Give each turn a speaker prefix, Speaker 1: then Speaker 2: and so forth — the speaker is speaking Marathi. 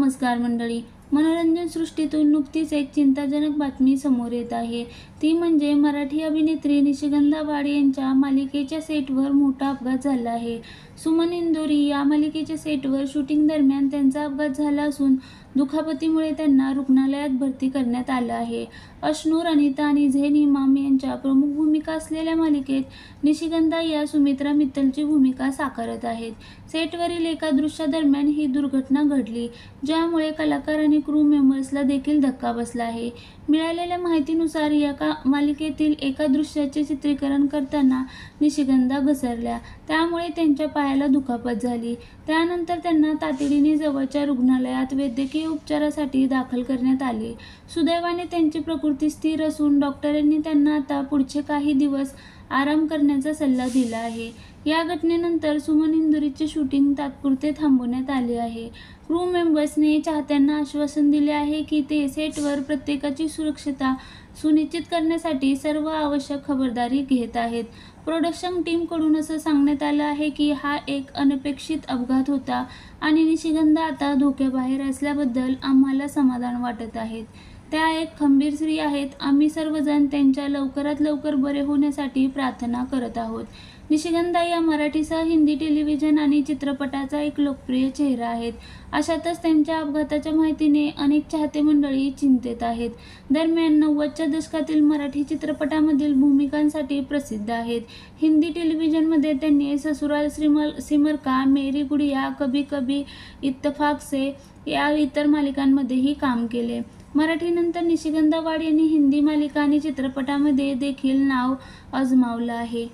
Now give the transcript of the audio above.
Speaker 1: नमस्कार मंडळी. मनोरंजन सृष्टीतून नुकतीच एक चिंताजनक बातमी समोर येत आहे. ती म्हणजे मराठी अभिनेत्री निशिगंधा वाड यांच्या मालिकेच्या सेटवर मोठा अपघात झाला आहे. सुमन इंदोरी या मालिकेच्या सेटवर शूटिंग दरम्यान त्यांचा अपघात झाला असून दुखापतीमुळे त्यांना रुग्णालयात भरती करण्यात आलं आहे. अश्नूर अनिता आणि झेन इमाम यांच्या प्रमुख भूमिका असलेल्या मालिकेत निशिगंधा या सुमित्रा मित्तलची भूमिका साकारत आहेत. सेटवरील एका दृश्यादरम्यान ही दुर्घटना घडली ज्यामुळे कलाकार आणि क्रू मेंबर्सला देखील धक्का बसला आहे. मिळालेल्या माहितीनुसार या का मालिकेतील एका दृश्याचे चित्रीकरण करताना निशिगंधा घसरल्या. त्यामुळे त्यांच्या पायाला दुखापत झाली. त्यानंतर त्यांना तातडीने जवळच्या रुग्णालयात वैद्यकीय उपचारासाठी दाखल करण्यात आले. सुदैवाने त्यांची प्रकृती स्थिर असून डॉक्टरांनी त्यांना आता पुढचे काही दिवस आराम करण्याचा सल्ला दिला आहे. या घटनेनंतर सुमन इंदुरीचे शूटिंग तात्पुरते थांबवण्यात आले आहे. क्रू मेंबर्सने चाहत्यांना आश्वासन दिले आहे की ते सेटवर प्रत्येकाची सुरक्षता सुनिश्चित करण्यासाठी सर्व आवश्यक खबरदारी घेत आहेत. प्रोडक्शन टीमकडून असं सांगण्यात आलं आहे की हा एक अनपेक्षित अपघात होता आणि निशिगंध आता धोक्याबाहेर असल्याबद्दल आम्हाला समाधान वाटत आहेत त्या एक खंबीर स्त्री आहेत. आम्ही सर्वजण त्यांच्या लवकरात लवकर बरे होण्यासाठी प्रार्थना करत आहोत. निशिगंधा या मराठीसह हिंदी टेलिव्हिजन आणि चित्रपटाचा एक लोकप्रिय चेहरा आहेत. अशातच त्यांच्या अपघाताच्या माहितीने अनेक चाहते मंडळी चिंतेत आहेत. दरम्यान नव्वदच्या दशकातील मराठी चित्रपटामधील भूमिकांसाठी प्रसिद्ध आहेत. हिंदी टेलिव्हिजनमध्ये त्यांनी ससुराल श्रीमल सिमरका मेरी गुडिया कभी कभी इत्तफाक से या इतर मालिकांमध्येही काम केले. मराठीनंतर निशिगंधा वाड यांनी हिंदी मालिका आणि चित्रपटामध्ये देखील नाव अजमावलं आहे.